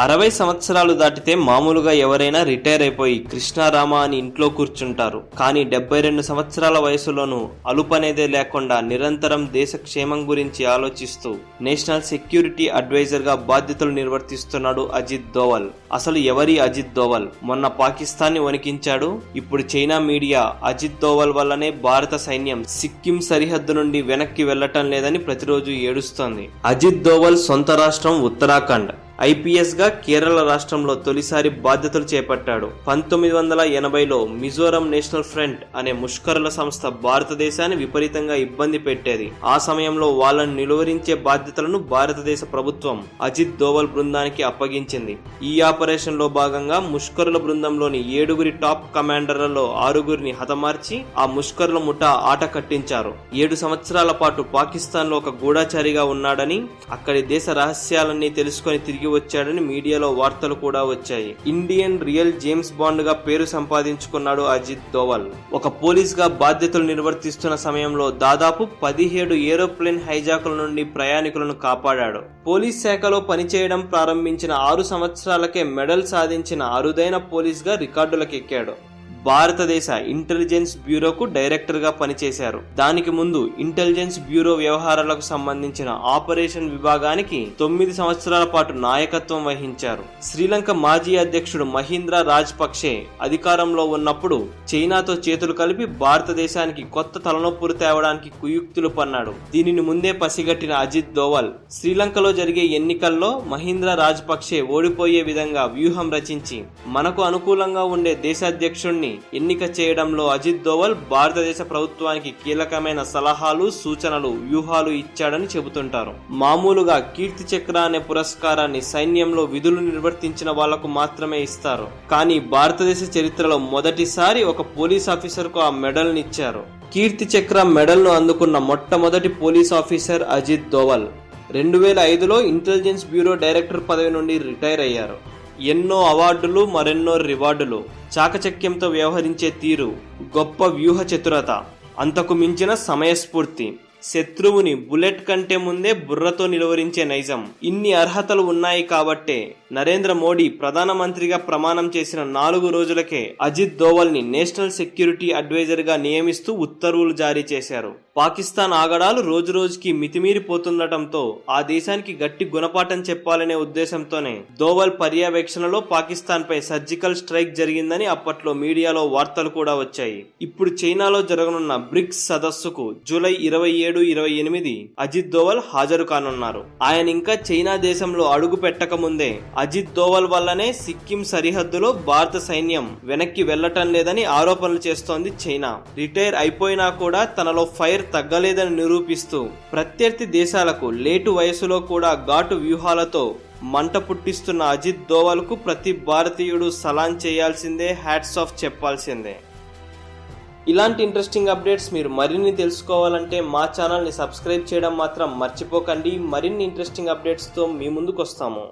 అరవై సంవత్సరాలు దాటితే మామూలుగా ఎవరైనా రిటైర్ అయిపోయి కృష్ణారామ అని ఇంట్లో కూర్చుంటారు. కానీ డెబ్బై రెండు సంవత్సరాల వయసులోనూ అలుపనేదే లేకుండా నిరంతరం దేశ క్షేమం గురించి ఆలోచిస్తూ నేషనల్ సెక్యూరిటీ అడ్వైజర్గా బాధ్యతలు నిర్వర్తిస్తున్నాడు అజిత్ దోవల్. అసలు ఎవరి అజిత్ దోవల్? మొన్న పాకిస్తాన్ని వణికించాడు. ఇప్పుడు చైనా మీడియా అజిత్ దోవల్ వల్లనే భారత సైన్యం సిక్కిం సరిహద్దు నుండి వెనక్కి వెళ్ళటం లేదని ప్రతిరోజు ఏడుస్తోంది. అజిత్ దోవల్ సొంత రాష్ట్రం ఉత్తరాఖండ్. ఐపీఎస్గా కేరళ రాష్ట్రంలో తొలిసారి బాధ్యతలు చేపట్టాడు. పంతొమ్మిది వందల ఎనభైలో మిజోరం నేషనల్ ఫ్రంట్ అనే ముష్కరుల సంస్థ భారతదేశాన్ని విపరీతంగా ఇబ్బంది పెట్టేది. ఆ సమయంలో వాళ్ళను నిలువరించే బాధ్యతలను భారతదేశ ప్రభుత్వం అజిత్ దోవల్ బృందానికి అప్పగించింది. ఈ ఆపరేషన్లో భాగంగా ముష్కరుల బృందంలోని ఏడుగురి టాప్ కమాండర్లలో ఆరుగురిని హతమార్చి ఆ ముష్కరుల ముఠా ఆట కట్టించారు. ఏడు సంవత్సరాల పాటు పాకిస్తాన్లో ఒక గూఢాచారిగా ఉన్నాడని అక్కడి దేశ రహస్యాలన్నీ తెలుసుకొని తిరిగి వచ్చాడని మీడియాలో వార్తలు కూడా వచ్చాయి. ఇండియన్ రియల్ జేమ్స్ బాండ్గా పేరు సంపాదించుకున్నాడు అజిత్ దోవల్. ఒక పోలీస్గా బాధ్యతలు నిర్వర్తిస్తున్న సమయంలో దాదాపు పదిహేడు ఏరోప్లేన్ హైజాకుల నుండి ప్రయాణికులను కాపాడాడు. పోలీస్ శాఖలో పనిచేయడం ప్రారంభించిన ఆరు సంవత్సరాలకే మెడల్ సాధించిన అరుదైన పోలీస్గా రికార్డులకెక్కాడు. భారతదేశ ఇంటెలిజెన్స్ బ్యూరోకు డైరెక్టర్గా పనిచేశారు. దానికి ముందు ఇంటెలిజెన్స్ బ్యూరో వ్యవహారాలకు సంబంధించిన ఆపరేషన్ విభాగానికి తొమ్మిది సంవత్సరాల పాటు నాయకత్వం వహించారు. శ్రీలంక మాజీ అధ్యక్షుడు మహీంద్రా రాజపక్షే అధికారంలో ఉన్నప్పుడు చైనాతో చేతులు కలిపి భారతదేశానికి కొత్త తలనొప్పులు తేవడానికి కుయుక్తులు పన్నాడు. దీనిని ముందే పసిగట్టిన అజిత్ దోవల్ శ్రీలంకలో జరిగే ఎన్నికల్లో మహీంద్రా రాజపక్షే ఓడిపోయే విధంగా వ్యూహం రచించి మనకు అనుకూలంగా ఉండే దేశాధ్యక్షుణ్ణి ఎన్నిక చేయడంలో అజిత్ దోవల్ భారతదేశ ప్రభుత్వానికి కీలకమైన సలహాలు సూచనలు వ్యూహాలు ఇచ్చాడని చెబుతుంటారు. మామూలుగా కీర్తి చక్ర అనే పురస్కారాన్ని సైన్యంలో విధులు నిర్వర్తించిన వాళ్ళకు మాత్రమే ఇస్తారు. కానీ భారతదేశ చరిత్రలో మొదటిసారి ఒక పోలీస్ ఆఫీసర్కు ఆ మెడల్ని ఇచ్చారు. కీర్తి చక్ర మెడల్ను అందుకున్న మొట్టమొదటి పోలీస్ ఆఫీసర్ అజిత్ దోవల్. రెండు వేల ఐదులో ఇంటెలిజెన్స్ బ్యూరో డైరెక్టర్ పదవి నుండి రిటైర్ అయ్యారు. ఎన్నో అవార్డులు మరెన్నో రివార్డులు. చాకచక్యంతో వ్యవహరించే తీరు గొప్ప వ్యూహ చతురత అంతకు మించిన సమయస్ఫూర్తి. శత్రువుని బుల్లెట్ కంటే ముందే బుర్రతో నిలువరించే నైజం. ఇన్ని అర్హతలు ఉన్నాయి కాబట్టే నరేంద్ర మోడీ ప్రధానమంత్రిగా ప్రమాణం చేసిన నాలుగు రోజులకే అజిత్ దోవల్ని నేషనల్ సెక్యూరిటీ అడ్వైజర్గా నియమిస్తూ ఉత్తర్వులు జారీ చేశారు. పాకిస్తాన్ ఆగడాలు రోజు రోజుకి మితిమీరిపోతుండటంతో ఆ దేశానికి గట్టి గుణపాఠం చెప్పాలనే ఉద్దేశంతోనే దోవల్ పర్యవేక్షణలో పాకిస్తాన్ పై సర్జికల్ స్ట్రైక్ జరిగిందని అప్పట్లో మీడియాలో వార్తలు కూడా వచ్చాయి. ఇప్పుడు చైనాలో జరగనున్న బ్రిక్స్ సదస్సుకు జూలై ఇరవై ఏడు ఏడు ఇరవై ఎనిమిది అజిత్ దోవల్ హాజరు కానున్నారు. ఆయన ఇంకా చైనా దేశంలో అడుగు పెట్టక ముందే అజిత్ దోవల్ వల్లనే సిక్కిం సరిహద్దులో భారత సైన్యం వెనక్కి వెళ్ళటం లేదని ఆరోపణలు చేస్తోంది చైనా. రిటైర్ అయిపోయినా కూడా తనలో ఫైర్ తగ్గలేదని నిరూపిస్తూ ప్రత్యర్థి దేశాలకు లేటు వయసులో కూడా ఘాటు వ్యూహాలతో మంట పుట్టిస్తున్న అజిత్ దోవల్కు ప్రతి భారతీయుడు సలాం చేయాల్సిందే హ్యాట్స్ ఆఫ్ చెప్పాల్సిందే. ఇలాంటి ఇంట్రెస్టింగ్ అప్డేట్స్ మీరు మరిన్ని తెలుసుకోవాలంటే మా ఛానల్ని సబ్స్క్రైబ్ చేయడం మాత్రం మర్చిపోకండి. మరిన్ని ఇంట్రెస్టింగ్ అప్డేట్స్తో మీ ముందుకు వస్తాము